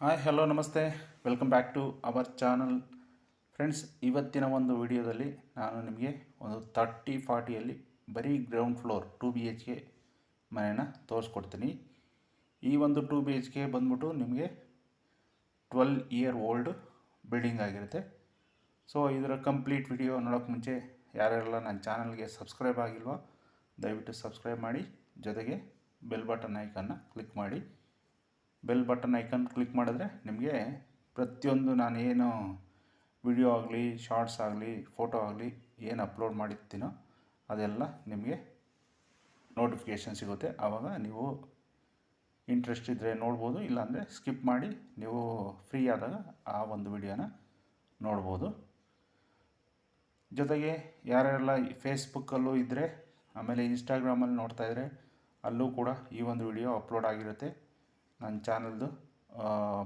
Hi hello ನಮಸ್ತೆ. Welcome back to our channel friends ಇವತ್ತಿನ ಒಂದು ವಿಡಿಯೋದಲ್ಲಿ ನಾನು ನಿಮಗೆ ಒಂದು ತರ್ಟಿ ಫಾರ್ಟಿಯಲ್ಲಿ ಬರೀ ground floor two B H K ಮನೆಯನ್ನು ತೋರಿಸ್ಕೊಡ್ತೀನಿ. ಈ ಒಂದು ಟು ಬಿ ಎಚ್ ಕೆ ಬಂದ್ಬಿಟ್ಟು ನಿಮಗೆ ಟ್ವೆಲ್ ಇಯರ್ ಓಲ್ಡ್ ಬಿಲ್ಡಿಂಗ್ ಆಗಿರುತ್ತೆ. ಸೊ ಇದರ ಕಂಪ್ಲೀಟ್ ವಿಡಿಯೋ ನೋಡೋಕ್ಕೆ ಮುಂಚೆ ಯಾರ್ಯಾರೆಲ್ಲ ನನ್ನ ಚಾನಲ್ಗೆ ಸಬ್ಸ್ಕ್ರೈಬ್ ಆಗಿಲ್ವೋ, ದಯವಿಟ್ಟು ಸಬ್ಸ್ಕ್ರೈಬ್ ಮಾಡಿ. ಜೊತೆಗೆ ಬೆಲ್ ಬಟನ್ ಐಕನ್ನ ಕ್ಲಿಕ್ ಮಾಡಿ. ಬೆಲ್ ಬಟನ್ ಐಕನ್ ಕ್ಲಿಕ್ ಮಾಡಿದ್ರೆ ನಿಮಗೆ ಪ್ರತಿಯೊಂದು ನಾನು ಏನು ವಿಡಿಯೋ ಆಗಲಿ, ಶಾರ್ಟ್ಸ್ ಆಗಲಿ, ಫೋಟೋ ಆಗಲಿ ಏನು ಅಪ್ಲೋಡ್ ಮಾಡಿರ್ತೀನೋ ಅದೆಲ್ಲ ನಿಮಗೆ ನೋಟಿಫಿಕೇಷನ್ ಸಿಗುತ್ತೆ. ಆವಾಗ ನೀವು ಇಂಟ್ರೆಸ್ಟ್ ಇದ್ದರೆ ನೋಡ್ಬೋದು, ಇಲ್ಲಾಂದರೆ ಸ್ಕಿಪ್ ಮಾಡಿ ನೀವು ಫ್ರೀ ಆದಾಗ ಆ ಒಂದು ವಿಡಿಯೋನ ನೋಡ್ಬೋದು. ಜೊತೆಗೆ ಯಾರ್ಯಾರೆಲ್ಲ ಫೇಸ್ಬುಕ್ಕಲ್ಲೂ ಇದ್ದರೆ ಆಮೇಲೆ ಇನ್ಸ್ಟಾಗ್ರಾಮಲ್ಲಿ ನೋಡ್ತಾಯಿದ್ರೆ ಅಲ್ಲೂ ಕೂಡ ಈ ಒಂದು ವಿಡಿಯೋ ಅಪ್ಲೋಡ್ ಆಗಿರುತ್ತೆ. ನನ್ನ ಚಾನಲ್ದು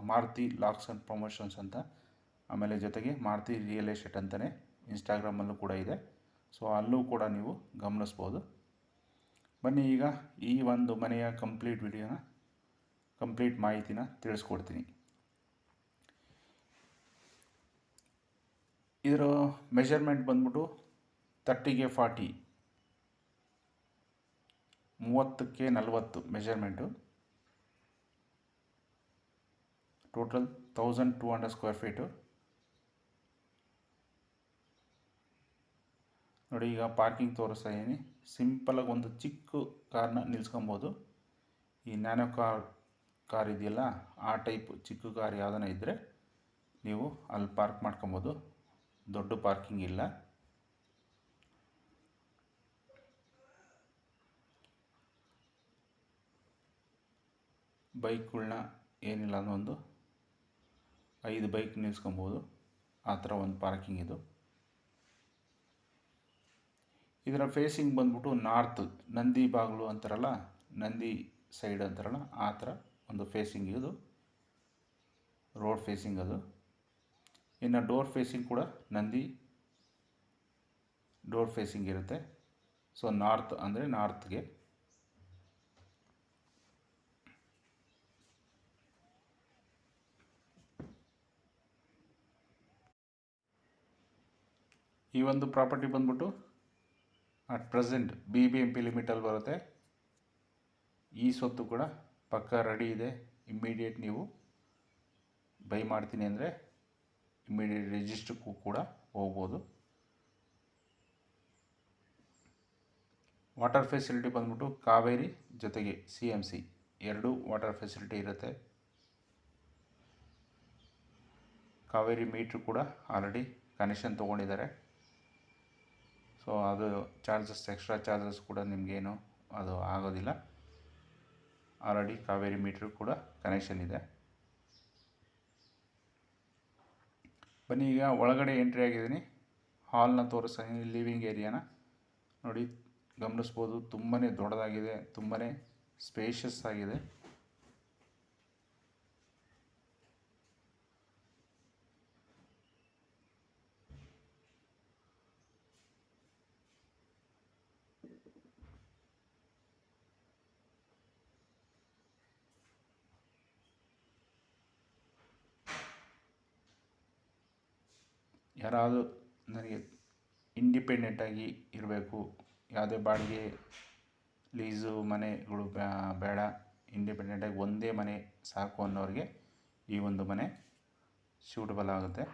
ಮಾರುತಿ ಲಾಕ್ಸ್ ಆ್ಯಂಡ್ ಪ್ರಮೋಷನ್ಸ್ ಅಂತ. ಆಮೇಲೆ ಜೊತೆಗೆ ಮಾರುತಿ ರಿಯಲ್ ಎಸ್ಟೇಟ್ ಅಂತಲೇ ಇನ್ಸ್ಟಾಗ್ರಾಮಲ್ಲೂ ಕೂಡ ಇದೆ. ಸೊ, ಅಲ್ಲೂ ಕೂಡ ನೀವು ಗಮನಿಸ್ಬೋದು. ಬನ್ನಿ ಈಗ ಈ ಒಂದು ಮನೆಯ ಕಂಪ್ಲೀಟ್ ವಿಡಿಯೋನ, ಕಂಪ್ಲೀಟ್ ಮಾಹಿತಿನ ತಿಳಿಸ್ಕೊಡ್ತೀನಿ. ಇದರ ಮೆಷರ್ಮೆಂಟ್ ಬಂದ್ಬಿಟ್ಟು ತರ್ಟಿಗೆ ಫಾರ್ಟಿ, ಮೂವತ್ತಕ್ಕೆ ನಲವತ್ತು measurement. Two hundred square feet ನೋಡಿ, ಈಗ ಪಾರ್ಕಿಂಗ್ ತೋರಿಸ್ತಾ ಇದ್ದೀನಿ ಸಿಂಪಲಾಗಿ ಒಂದು ಚಿಕ್ಕ ಕಾರ್ನ ನಿಲ್ಸ್ಕೊಬೋದು. ಈ ನ್ಯಾನೋ ಕಾರ್ ಕಾರ್ ಇದೆಯಲ್ಲ, ಆ ಟೈಪ್ ಚಿಕ್ಕ ಕಾರ್ ಯಾವುದನ್ನ ಇದ್ದರೆ ನೀವು ಅಲ್ಲಿ ಪಾರ್ಕ್ ಮಾಡ್ಕೊಬೋದು. ದೊಡ್ಡ ಪಾರ್ಕಿಂಗ್ ಇಲ್ಲ. ಬೈಕ್ಗಳನ್ನ ಏನಿಲ್ಲ ಅನ್ನೋ ಒಂದು ಐದು ಬೈಕ್ ನಿಲ್ಸ್ಕೊಬೋದು. ಆ ಥರ ಒಂದು ಪಾರ್ಕಿಂಗ್ ಇದು. ಇದರ ಫೇಸಿಂಗ್ ಬಂದ್ಬಿಟ್ಟು ನಾರ್ತ್ ನಂದಿ ಬಾಗಿಲು ಅಂತಾರಲ್ಲ, ನಂದಿ ಸೈಡ್ ಅಂತಾರಲ್ಲ, ಆ ಥರ ಒಂದು ಫೇಸಿಂಗ್ ಇದು. ರೋಡ್ ಫೇಸಿಂಗ್ ಅದು. ಇನ್ನು ಡೋರ್ ಫೇಸಿಂಗ್ ಕೂಡ ನಂದಿ ಡೋರ್ ಫೇಸಿಂಗ್ ಇರುತ್ತೆ. ಸೊ ನಾರ್ತ್ ಅಂದರೆ ನಾರ್ತ್ಗೆ ಈ ಒಂದು ಪ್ರಾಪರ್ಟಿ ಬಂದ್ಬಿಟ್ಟು at present B B M P ಲಿಮಿಟಲ್ಲಿ ಬರುತ್ತೆ. ಈ ಸ್ವತ್ತು ಕೂಡ ಪಕ್ಕ ರೆಡಿ ಇದೆ. ಇಮ್ಮಿಡಿಯೇಟ್ ನೀವು ಬೈ ಮಾಡ್ತೀನಿ ಅಂದರೆ ಇಮ್ಮಿಡಿಯೇಟ್ ರಿಜಿಸ್ಟ್ರಿಗೂ ಕೂಡ ಹೋಗ್ಬೋದು. ವಾಟರ್ ಫೆಸಿಲಿಟಿ ಬಂದ್ಬಿಟ್ಟು ಕಾವೇರಿ ಜೊತೆಗೆ ಸಿ ಎಂ ಸಿ ಎರಡೂ ವಾಟರ್ ಫೆಸಿಲಿಟಿ ಇರುತ್ತೆ. ಕಾವೇರಿ ಮೀಟ್ರ್ ಕೂಡ ಆಲ್ರೆಡಿ ಕನೆಕ್ಷನ್ ತೊಗೊಂಡಿದ್ದಾರೆ. ಸೊ ಅದು ಚಾರ್ಜಸ್ ಎಕ್ಸ್ಟ್ರಾ ಚಾರ್ಜಸ್ ಕೂಡ ನಿಮಗೇನು ಅದು ಆಗೋದಿಲ್ಲ. ಆಲ್ರೆಡಿ ಕಾವೇರಿ ಮೀಟ್ರ್ ಕೂಡ ಕನೆಕ್ಷನ್ ಇದೆ. ಬನ್ನಿ, ಈಗ ಒಳಗಡೆ ಎಂಟ್ರಿ ಆಗಿದ್ದೀನಿ. ಹಾಲ್ನ ತೋರಿಸ್ತೀನಿ ಲಿವಿಂಗ್ ಏರಿಯಾನ ನೋಡಿ, ಗಮನಿಸ್ಬೋದು ತುಂಬಾ ದೊಡ್ಡದಾಗಿದೆ ತುಂಬಾ ಸ್ಪೇಷಸ್ ಆಗಿದೆ. ಯಾರಾದರೂ ನನಗೆ ಇಂಡಿಪೆಂಡೆಂಟಾಗಿ ಇರಬೇಕು, ಯಾವುದೇ ಬಾಡಿಗೆ ಲೀಸು ಮನೆಗಳು ಬೇಡ ಇಂಡಿಪೆಂಡೆಂಟಾಗಿ ಒಂದೇ ಮನೆ ಸಾಕು ಅನ್ನೋರಿಗೆ ಈ ಒಂದು ಮನೆ ಸೂಟಬಲ್ ಆಗುತ್ತೆ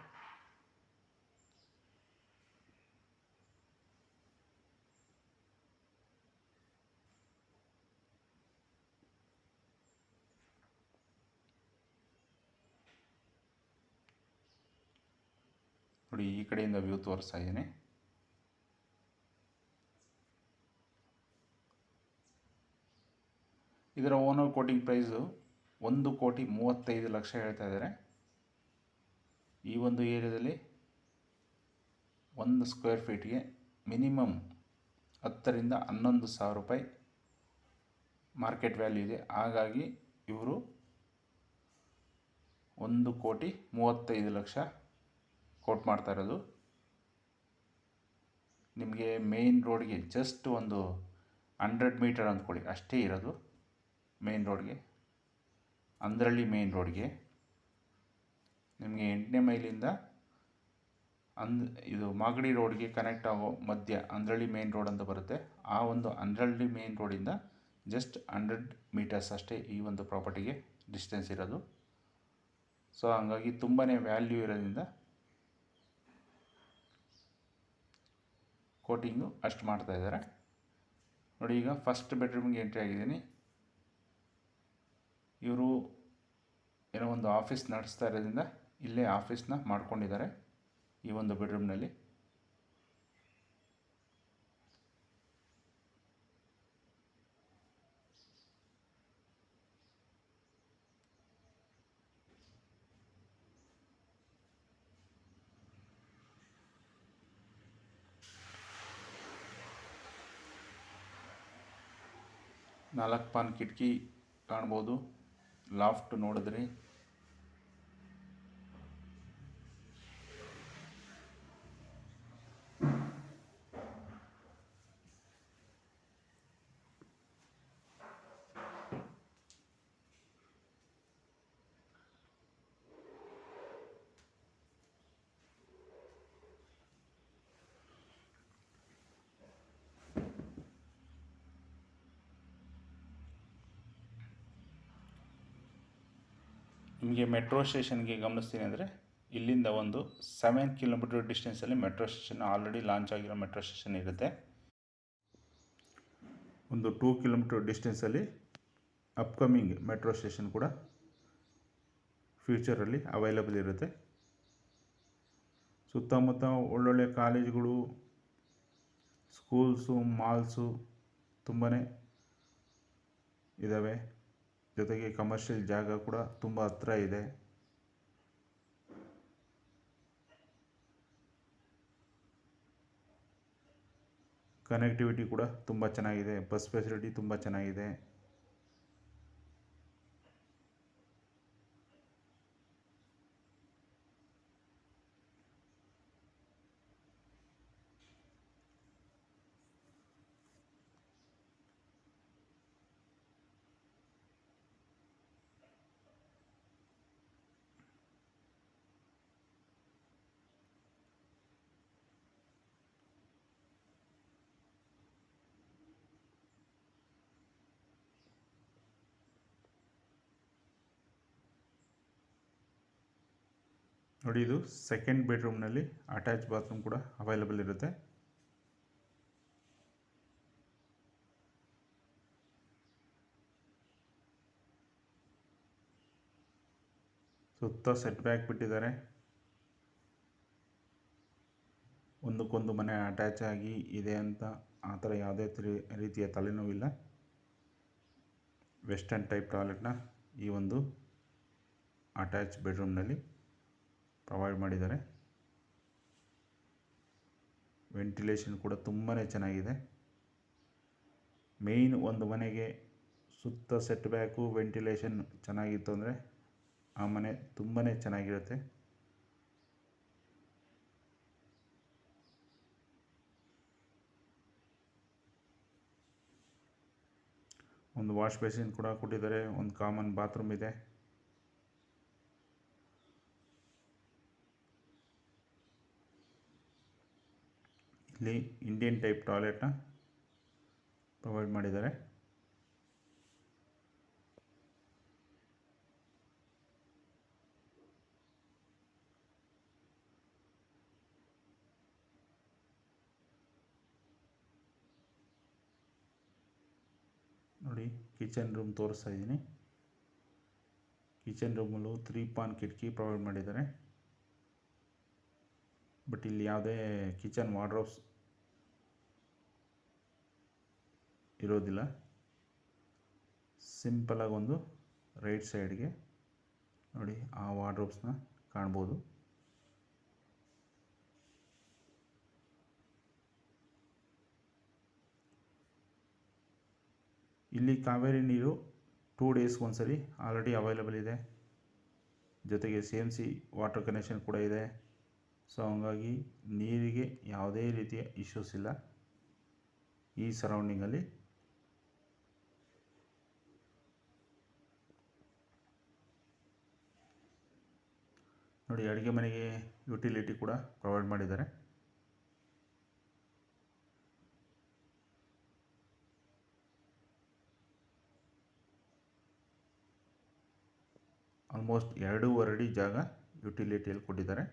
ನೋಡಿ ಈ ಕಡೆಯಿಂದ ವ್ಯೂ ತೋರಿಸ್ತಾ ಇದ್ದೀನಿ. ಇದರ ಓನರ್ ಕೋಟಿಂಗ್ ಪ್ರೈಸು ಒಂದು ಕೋಟಿ ಮೂವತ್ತೈದು ಲಕ್ಷ ಹೇಳ್ತಾ ಇದ್ದಾರೆ. ಈ ಒಂದು ಏರಿಯಾದಲ್ಲಿ ಒಂದು ಸ್ಕ್ವೇರ್ ಫೀಟ್ಗೆ ಮಿನಿಮಮ್ ಹತ್ತರಿಂದ ಹನ್ನೊಂದು ಸಾವಿರ ರೂಪಾಯಿ ಮಾರ್ಕೆಟ್ ವ್ಯಾಲ್ಯೂ ಇದೆ. ಹಾಗಾಗಿ ಇವರು ಒಂದು ಕೋಟಿ ಮೂವತ್ತೈದು ಲಕ್ಷ ಕೋಟ್ ಮಾಡ್ತಾ ಇರೋದು. ನಿಮಗೆ ಮೇಯ್ನ್ ರೋಡ್ಗೆ ಜಸ್ಟ್ ಒಂದು ಹಂಡ್ರೆಡ್ ಮೀಟರ್ ಅಂದ್ಕೊಳ್ಳಿ, ಅಷ್ಟೇ ಇರೋದು ಮೇಯ್ನ್ ರೋಡ್ಗೆ ಅಂದ್ರಳ್ಳಿ ಮೇಯ್ನ್ ರೋಡ್ಗೆ ನಿಮಗೆ ಎಂಟನೇ ಮೈಲಿಂದ ಅಂದ್, ಇದು ಮಾಗಡಿ ರೋಡ್ಗೆ ಕನೆಕ್ಟ್ ಆಗೋ ಮಧ್ಯ ಅಂದ್ರಳ್ಳಿ ಮೇನ್ ರೋಡ್ ಅಂತ ಬರುತ್ತೆ. ಆ ಒಂದು ಅಂದ್ರಳ್ಳಿ ಮೇನ್ ರೋಡಿಂದ ಜಸ್ಟ್ ಹಂಡ್ರೆಡ್ ಮೀಟರ್ಸ್ ಅಷ್ಟೇ ಈ ಒಂದು ಪ್ರಾಪರ್ಟಿಗೆ ಡಿಸ್ಟೆನ್ಸ್ ಇರೋದು. ಸೊ ಹಂಗಾಗಿ ತುಂಬಾ ವ್ಯಾಲ್ಯೂ ಇರೋದ್ರಿಂದ ಕೋಟಿಂಗು ಅಷ್ಟು ಮಾಡ್ತಾ ಇದ್ದಾರೆ. ನೋಡಿ ಈಗ ಫಸ್ಟ್ ಬೆಡ್ರೂಮ್ಗೆ ಎಂಟ್ರಿ ಆಗಿದ್ದೀನಿ. ಇವರು ಏನೋ ಒಂದು ಆಫೀಸ್ ನಡೆಸ್ತಾ ಇರೋದ್ರಿಂದ ಇಲ್ಲೇ ಆಫೀಸ್ನ ಮಾಡ್ಕೊಂಡಿದ್ದಾರೆ ಈ ಒಂದು ಬೆಡ್ರೂಮ್ನಲ್ಲಿ ನಾಲ್ಕು ಪಾನ್ ಕಿಟಕಿ ಕಾಣ್ಬೋದು ಲಾಫ್ಟ್ ನೋಡಿದ್ರಿ. ನಿಮಗೆ ಮೆಟ್ರೋ ಸ್ಟೇಷನ್ಗೆ ಗಮನಿಸ್ತೀನಿ ಅಂದರೆ ಇಲ್ಲಿಂದ ಒಂದು ಸೆವೆನ್ ಕಿಲೋಮೀಟರ್ ಡಿಸ್ಟೆನ್ಸಲ್ಲಿ ಮೆಟ್ರೋ ಸ್ಟೇಷನ್ ಆಲ್ರೆಡಿ ಲಾಂಚ್ ಆಗಿರೋ ಮೆಟ್ರೋ ಸ್ಟೇಷನ್ ಇರುತ್ತೆ. ಒಂದು ಟೂ ಕಿಲೋಮೀಟರ್ ಡಿಸ್ಟೆನ್ಸಲ್ಲಿ ಅಪ್ಕಮಿಂಗ್ ಮೆಟ್ರೋ ಸ್ಟೇಷನ್ ಕೂಡ ಫ್ಯೂಚರಲ್ಲಿ ಅವೈಲಬಲ್ ಇರುತ್ತೆ. ಸುತ್ತಮುತ್ತ ಒಳ್ಳೊಳ್ಳೆ ಕಾಲೇಜುಗಳು ಸ್ಕೂಲ್ಸು ಮಾಲ್ಸು ತುಂಬಾ ಇದ್ದಾವೆ ಜೊತೆಗೆ ಕಮರ್ಷಿಯಲ್ ಜಾಗ ಕೂಡ ತುಂಬ ಹತ್ರ ಇದೆ. ಕನೆಕ್ಟಿವಿಟಿ ಕೂಡ ತುಂಬ ಚೆನ್ನಾಗಿದೆ ಬಸ್ ಫೆಸಿಲಿಟಿ ತುಂಬ ಚೆನ್ನಾಗಿದೆ. ನೋಡಿ, ಇದು ಸೆಕೆಂಡ್ ಬೆಡ್ರೂಮ್ನಲ್ಲಿ ಅಟ್ಯಾಚ್ ಬಾತ್ರೂಮ್ ಕೂಡ ಅವೈಲಬಲ್ ಇರುತ್ತೆ. ಸುತ್ತ ಸೆಟ್ ಬ್ಯಾಕ್ ಬಿಟ್ಟಿದ್ದಾರೆ. ಒಂದಕ್ಕೊಂದು ಮನೆ ಅಟ್ಯಾಚ್ ಆಗಿ ಇದೆ ಅಂತ ಆ ಥರ ಯಾವುದೇ ರೀತಿಯ ತಲೆನೋವಿಲ್ಲ ವೆಸ್ಟರ್ನ್ ಟೈಪ್ ಟಾಯ್ಲೆಟ್ನ ಈ ಒಂದು ಅಟ್ಯಾಚ್ ಬೆಡ್ರೂಮ್ನಲ್ಲಿ ಪ್ರೊವೈಡ್ ಮಾಡಿದ್ದಾರೆ. ವೆಂಟಿಲೇಷನ್ ಕೂಡ ತುಂಬಾ ಚೆನ್ನಾಗಿದೆ. ಮೇಯ್ನ್ ಒಂದು ಮನೆಗೆ ಸುತ್ತ ಸೆಟ್ ಬ್ಯಾಕು ವೆಂಟಿಲೇಷನ್ ಚೆನ್ನಾಗಿತ್ತು ಅಂದರೆ ಆ ಮನೆ ತುಂಬಾ ಚೆನ್ನಾಗಿರುತ್ತೆ. ಒಂದು ವಾಶ್ ಬೇಸಿನ್ ಕೂಡ ಕೊಟ್ಟಿದ್ದಾರೆ, ಒಂದು ಕಾಮನ್ ಬಾತ್ರೂಮ್ ಇದೆ. ಇಲ್ಲಿ ಇಂಡಿಯನ್ ಟೈಪ್ ಟಾಯ್ಲೆಟ್ನ ಪ್ರೊವೈಡ್ ಮಾಡಿದ್ದಾರೆ. ನೋಡಿ ಕಿಚನ್ ರೂಮ್ ತೋರಿಸ್ತಾ ಇದ್ದೀನಿ. ಕಿಚನ್ ರೂಮಲ್ಲೂ ತ್ರೀ ಪಾನ್ ಕಿಟಕಿ ಪ್ರೊವೈಡ್ ಮಾಡಿದ್ದಾರೆ. ಬಟ್ ಇಲ್ಲಿ ಯಾವುದೇ ಕಿಚನ್ ವಾರ್ಡ್ರೋಬ್ಸ್ ಇರೋದಿಲ್ಲ. ಸಿಂಪಲಾಗಿ ಒಂದು ರೈಟ್ ಸೈಡ್ಗೆ ನೋಡಿ ಆ ವಾರ್ಡ್ರೋಬ್ಸ್ನ ಕಾಣ್ಬೋದು. ಇಲ್ಲಿ ಕಾವೇರಿ ನೀರು ಟೂ ಡೇಸ್ ಒಂದ್ಸರಿ ಆಲ್ರೆಡಿ ಅವೈಲಬಲ್ ಇದೆ. ಜೊತೆಗೆ C M C water connection ಕೂಡ ಇದೆ. ಸೊ ಹಂಗಾಗಿ ನೀರಿಗೆ ಯಾವುದೇ ರೀತಿಯ ಇಶ್ಯೂಸ್ ಇಲ್ಲ. ಈ ಸರೌಂಡಿಂಗಲ್ಲಿ ನೋಡಿ, ಅಡುಗೆ ಮನೆಗೆ ಯುಟಿಲಿಟಿ ಕೂಡ ಪ್ರೊವೈಡ್ ಮಾಡಿದ್ದಾರೆ. ಆಲ್ಮೋಸ್ಟ್ ಎರಡೂವರೆ ಅಡಿ ಜಾಗ ಯುಟಿಲಿಟಿಯಲ್ಲಿ ಕೊಟ್ಟಿದ್ದಾರೆ.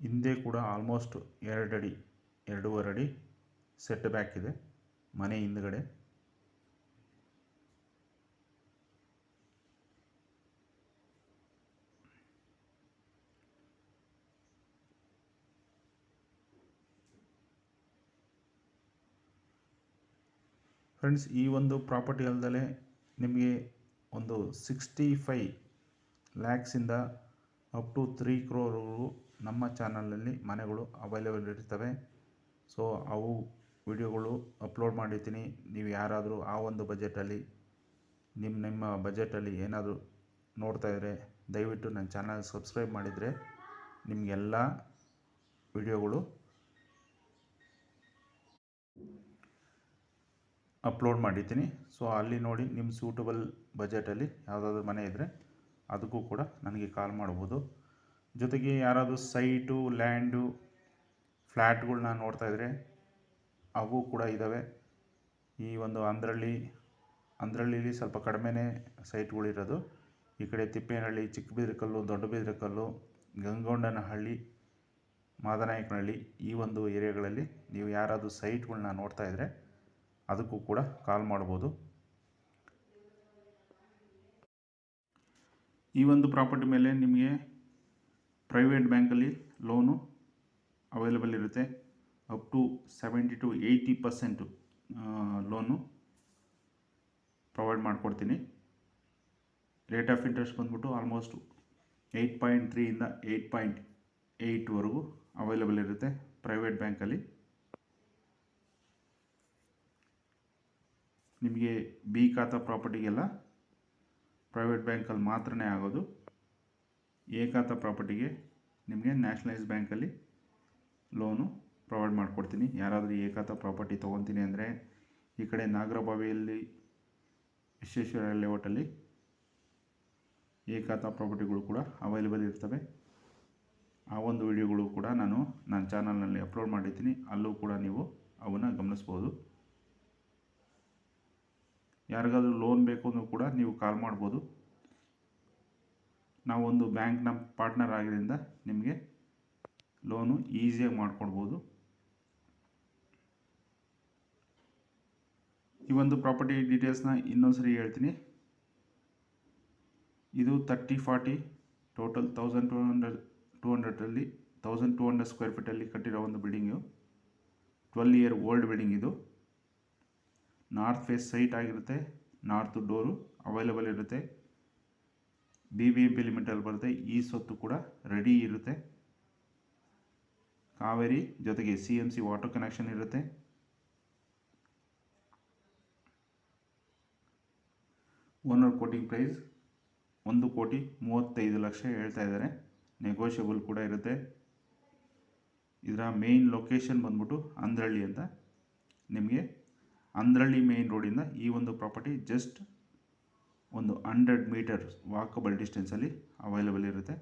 ಹಿಂದೆ ಕೂಡ ಆಲ್ಮೋಸ್ಟ್ ಎರಡು ಅಡಿ, ಎರಡೂವರೆ ಅಡಿ ಸೆಟ್ ಬ್ಯಾಕ್ ಇದೆ. ಮನೆ ಹಿಂದ್ಗಡೆ. ಫ್ರೆಂಡ್ಸ್ ಈ ಒಂದು ಪ್ರಾಪರ್ಟಿ ಅಲ್ಲದೆ ನಿಮಗೆ ಒಂದು ಸಿಕ್ಸ್ಟಿ ಫೈ ಲ್ಯಾಕ್ಸಿಂದ ಅಪ್ ಟು ತ್ರೀ ಕ್ರೋರ್ವರೆಗೂ ನಮ್ಮ ಚಾನಲಲ್ಲಿ ಮನೆಗಳು ಅವೈಲೇಬಲ್ ಇರ್ತವೆ. ಸೊ ಅವು ವಿಡಿಯೋಗಳು ಅಪ್ಲೋಡ್ ಮಾಡಿರ್ತೀನಿ. ನೀವು ಯಾರಾದರೂ ಆ ಒಂದು ಬಜೆಟಲ್ಲಿ ನಿಮ್ಮ ನಿಮ್ಮ ಬಜೆಟಲ್ಲಿ ಏನಾದರೂ ನೋಡ್ತಾ ಇದ್ದರೆ ದಯವಿಟ್ಟು ನನ್ನ ಚಾನಲ್ ಸಬ್ಸ್ಕ್ರೈಬ್ ಮಾಡಿದರೆ ನಿಮಗೆಲ್ಲ ವಿಡಿಯೋಗಳು ಅಪ್ಲೋಡ್ ಮಾಡಿರ್ತೀನಿ. ಸೊ, ಅಲ್ಲಿ ನೋಡಿ ನಿಮ್ಮ ಸೂಟಬಲ್ ಬಜೆಟಲ್ಲಿ ಯಾವುದಾದ್ರೂ ಮನೆ ಇದ್ದರೆ ಅದಕ್ಕೂ ಕೂಡ ನನಗೆ ಕಾಲ್ ಮಾಡ್ಬೋದು. ಜೊತೆಗೆ ಯಾರಾದರೂ ಸೈಟು, ಲ್ಯಾಂಡು, ಫ್ಲ್ಯಾಟ್ಗಳನ್ನ ಇದ್ದರೆ ಅವು ಕೂಡ ಇದ್ದಾವೆ ಈ ಒಂದು ಅಂದ್ರಳ್ಳಿ ಅಂದ್ರಳ್ಳಿಲಿ ಸ್ವಲ್ಪ ಕಡಿಮೆನೇ ಸೈಟ್ಗಳಿರೋದು ಈ ಕಡೆ ತಿಪ್ಪೇನಹಳ್ಳಿ, ಚಿಕ್ಕಬಿದ್ರಕಲ್ಲು, ದೊಡ್ಡಬಿದ್ರಕಲ್ಲು, ಗಂಗೊಂಡನಹಳ್ಳಿ, ಮಾದನಾಯಕನಹಳ್ಳಿ ಈ ಒಂದು ಏರಿಯಾಗಳಲ್ಲಿ ನೀವು ಯಾರಾದರೂ ಸೈಟ್ಗಳನ್ನ ನೋಡ್ತಾ ಇದ್ದರೆ ಅದಕ್ಕೂ ಕೂಡ ಕಾಲ್ ಮಾಡ್ಬೋದು. ಈ ಒಂದು ಪ್ರಾಪರ್ಟಿ ಮೇಲೆ ನಿಮಗೆ ಪ್ರೈವೇಟ್ ಬ್ಯಾಂಕಲ್ಲಿ ಲೋನು ಅವೈಲೇಬಲ್ ಇರುತ್ತೆ. Up to seventy to eighty percent loan provide ಮಾಡಿಕೊಡ್ತೀನಿ. ರೇಟ್ ಆಫ್ ಇಂಟ್ರೆಸ್ಟ್ ಬಂದ್ಬಿಟ್ಟು ಆಲ್ಮೋಸ್ಟ್ ಏಯ್ಟ್ ಪಾಯಿಂಟ್ ತ್ರೀಯಿಂದ ಏಯ್ಟ್ ಪಾಯಿಂಟ್ ಏಯ್ಟ್ವರೆಗೂ ಅವೈಲೇಬಲ್ ಇರುತ್ತೆ ಪ್ರೈವೇಟ್ ಬ್ಯಾಂಕಲ್ಲಿ ನಿಮಗೆ ಬಿ ಖಾತಾ ಪ್ರಾಪರ್ಟಿಗೆಲ್ಲ ಪ್ರೈವೇಟ್ ಬ್ಯಾಂಕಲ್ಲಿ ಮಾತ್ರನೇ ಆಗೋದು. ಎ ಖಾತಾ ಪ್ರಾಪರ್ಟಿಗೆ ನಿಮಗೆ ನ್ಯಾಷನಲೈಸ್ ಬ್ಯಾಂಕಲ್ಲಿ ಲೋನು ಪ್ರೊವೈಡ್ ಮಾಡಿಕೊಡ್ತೀನಿ. ಯಾರಾದರೂ ಏಕಾತ ಪ್ರಾಪರ್ಟಿ ತೊಗೊತೀನಿ ಅಂದರೆ ಈ ಕಡೆ ನಾಗರಬಾವಿಯಲ್ಲಿ ವಿಶ್ವೇಶ್ವರ ಲೇಔಟಲ್ಲಿ ಏಕಾತ ಪ್ರಾಪರ್ಟಿಗಳು ಕೂಡ ಅವೈಲೇಬಲ್ ಇರ್ತವೆ. ಆ ಒಂದು ವಿಡಿಯೋಗಳು ಕೂಡ ನಾನು ನನ್ನ ಚಾನಲ್ನಲ್ಲಿ ಅಪ್ಲೋಡ್ ಮಾಡಿದ್ದೀನಿ. ಅಲ್ಲೂ ಕೂಡ ನೀವು ಅವನ್ನು ಗಮನಿಸ್ಬೋದು. ಯಾರಿಗಾದರೂ ಲೋನ್ ಬೇಕು ಅಂದರೂ ಕೂಡ ನೀವು ಕಾಲ್ ಮಾಡ್ಬೋದು. ನಾವೊಂದು ಬ್ಯಾಂಕ್ನ ಪಾರ್ಟ್ನರ್ ಆಗಿದ್ದರಿಂದ ನಿಮಗೆ ಲೋನು ಈಸಿಯಾಗಿ ಮಾಡಿಕೊಡ್ಬೋದು. ಈ ಒಂದು ಪ್ರಾಪರ್ಟಿ ಡೀಟೇಲ್ಸ್ನ ಇನ್ನೊಂದು ಸರಿ ಹೇಳ್ತೀನಿ. ಇದು thirty forty total thousand two hundred two ಹಂಡ್ರೆಡಲ್ಲಿ thousand two hundred square ಫೀಟಲ್ಲಿ ಕಟ್ಟಿರೋ ಒಂದು building twelve year old building ಇದು. ನಾರ್ತ್ ಫೇಸ್ ಸೈಟ್ ಆಗಿರುತ್ತೆ ನಾರ್ತ್ ಡೋರು ಅವೈಲೇಬಲ್ ಇರುತ್ತೆ. ಬಿ ಬಿ ಎಂ ಪಿ ಲಿಮಿಟಲ್ಲಿ ಬರುತ್ತೆ, ಈ ಸೊತ್ತು ಕೂಡ ರೆಡಿ ಇರುತ್ತೆ. ಕಾವೇರಿ ಜೊತೆಗೆ C M C water connection ಇರುತ್ತೆ. ಓನರ್ ಕೋಟಿಂಗ್ ಪ್ರೈಸ್ ಒಂದು ಕೋಟಿ ಮೂವತ್ತೈದು ಲಕ್ಷ ಹೇಳ್ತಾ ಇದ್ದಾರೆ. ನೆಗೋಷಿಯಬಲ್ ಕೂಡ ಇರುತ್ತೆ. ಇದರ ಮೇಯ್ನ್ ಲೊಕೇಶನ್ ಬಂದ್ಬಿಟ್ಟು ಅಂದ್ರಳ್ಳಿ ಅಂತ ನಿಮಗೆ. ಅಂದ್ರಳ್ಳಿ ಮೇಯ್ನ್ ರೋಡಿಂದ ಈ ಒಂದು ಪ್ರಾಪರ್ಟಿ ಜಸ್ಟ್ ಒಂದು ಹಂಡ್ರೆಡ್ ಮೀಟರ್ ವಾಕಬಲ್ ಡಿಸ್ಟೆನ್ಸಲ್ಲಿ ಅವೈಲಬಲ್ ಇರುತ್ತೆ.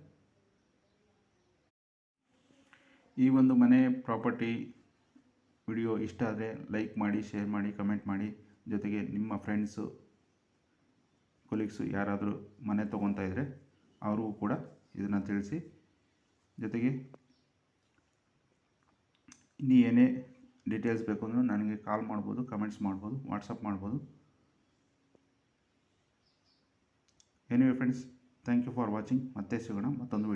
ಈ ಒಂದು ಮನೆ ಪ್ರಾಪರ್ಟಿ ವಿಡಿಯೋ ಇಷ್ಟ ಆದರೆ ಲೈಕ್ ಮಾಡಿ ಶೇರ್ ಮಾಡಿ ಕಮೆಂಟ್ ಮಾಡಿ. ಜೊತೆಗೆ ನಿಮ್ಮ ಫ್ರೆಂಡ್ಸು ಕೊಲೀಗ್ಸು ಯಾರಾದರೂ ಮನೆ ತೊಗೊತಾ ಇದ್ದರೆ ಅವ್ರಿಗೂ ಕೂಡ ಇದನ್ನು ತಿಳಿಸಿ. ಜೊತೆಗೆ ಇನ್ನೂ ಏನೇ ಡೀಟೇಲ್ಸ್ ಬೇಕು ಅಂದರೂ ನನಗೆ ಕಾಲ್ ಮಾಡ್ಬೋದು ಕಮೆಂಟ್ಸ್ ಮಾಡ್ಬೋದು ವಾಟ್ಸಪ್ ಮಾಡ್ಬೋದು. Anyway friends thank you for watching ಮತ್ತೆ ಸಿಗೋಣ ಮತ್ತೊಂದು